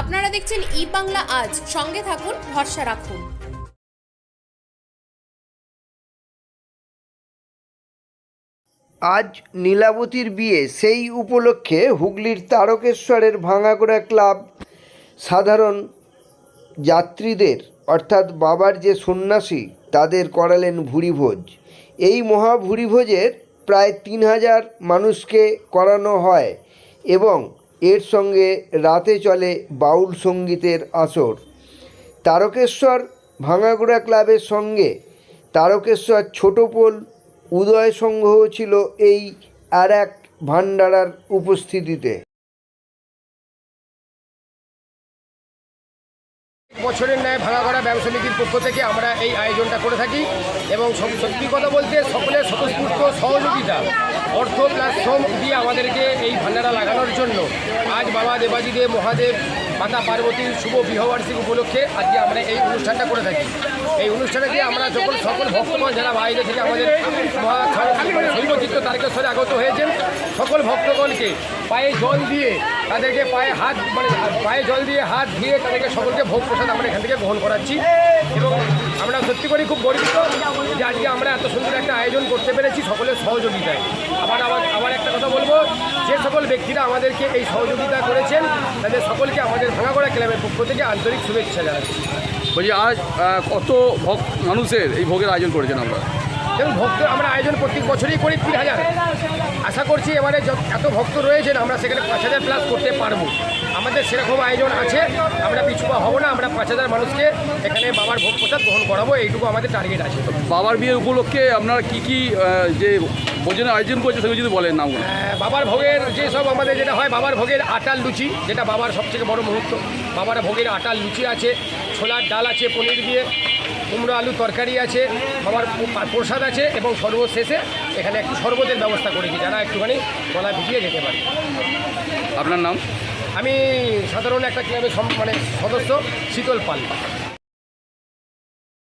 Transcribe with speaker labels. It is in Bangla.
Speaker 1: আপনারা দেখছেন ই বাংলা আজ। সঙ্গে থাকুন, ভরসা রাখুন।
Speaker 2: আজ নীলাবতীর বিয়ে, সেই উপলক্ষে হুগলির তারকেশ্বরের ভাঙাগড়া ক্লাব সাধারণ যাত্রীদের, অর্থাৎ বাবার যে সন্ন্যাসী, তাদের করালেন ভুরিভোজ এই মহা ভুরিভোজের প্রায় তিন হাজার মানুষকে করানো হয় এবং এর সঙ্গে রাতে চলে বাউল সঙ্গীতের আসর। তারকেশ্বর ভাঙাগড়া ক্লাবের সঙ্গে তারকেশ্বর ছোটপোল উদয় সংঘ ছিল এই আর এক ভান্ডারার উপস্থিতিতে।
Speaker 3: বছরের ন্যায় ভাঙাগড়া ব্যবসা সমিতির পক্ষ থেকে আমরা এই আয়োজনটা করে থাকি এবং সত্যি কথা বলতে সকলের স্বতঃস্ফূর্ত সহযোগিতা। অর্থ প্লাস শ্রম দিয়ে আমাদেরকে এই ভান্ডারা লাগানোর জন্য আজ বাবা দেবাজিদেব মহাদেব, মাতা পার্বতীর শুভ বিবাহবার্ষিকী উপলক্ষে আজকে আমরা এই অনুষ্ঠানটা করে থাকি। এই অনুষ্ঠানে দিয়ে আমরা যখন সকল ভক্তগণ, যারা বাইরে থেকে আমাদের শৈবচিত্র তারকেশ্বরে আগত হয়েছেন, সকল ভক্তগণকে পায়ে জল দিয়ে তাদেরকে পায়ে হাত মানে পায়ে জল দিয়ে হাত দিয়ে তাদেরকে সকলকে ভোগ প্রসাদ আমরা এখান থেকে গ্রহণ করাচ্ছি এবং আমরা সত্যি করে খুব গর্বিত যে আজকে আমরা এত সুন্দর একটা আয়োজন করতে পেরেছি সকলের সহযোগিতায়। আবার আবার আবার একটা কথা বলব, যে সকল ব্যক্তিরা আমাদেরকে এই সহযোগিতা করেছেন, তাদের সকলকে আমাদের ভাঙাগড়া ক্লাবের পক্ষ থেকে আন্তরিক শুভেচ্ছা জানাচ্ছি।
Speaker 4: বলছি, আজ কত ভক্ত মানুষের এই ভোগের আয়োজন করেছেন আমরা?
Speaker 3: দেখুন ভক্ত আমরা আয়োজন প্রত্যেক বছরই করি তিন হাজার। আশা করছি এবারে যত- এত ভক্ত রয়েছেন আমরা সেখানে পাঁচ হাজার প্লাস করতে পারব। আমাদের সেরকম আয়োজন আছে আমরা পিছুপা হব না আমরা পাঁচ হাজার মানুষকে এখানে বাবার ভোগ প্রসাদ গ্রহণ করাবো এইটুকু আমাদের টার্গেট আছে।
Speaker 4: বাবার বিয়ের উপলক্ষে আপনারা কি কি যে ভোজনের আয়োজন করেছে সেগুলো যদি বলেন
Speaker 3: না বাবার ভোগের যেসব আমাদের যেটা হয় বাবার ভোগের আটার লুচি যেটা বাবার সবথেকে বড় মুহূর্ত। বাবার ভোগের আটার লুচি আছে ছোলার ডাল আছে পনির দিয়ে কুমড়ো আলু তরকারি আছে আমার প্রসাদ আছে এবং সর্বশেষে এখানে একটু শরবতের ব্যবস্থা করেছি যারা একটুখানি গলা ভিজিয়ে যেতে পারে।
Speaker 4: আপনার নাম?
Speaker 3: আমি সাধারণ একটা ক্লাবের মানে সদস্য শীতল পাল।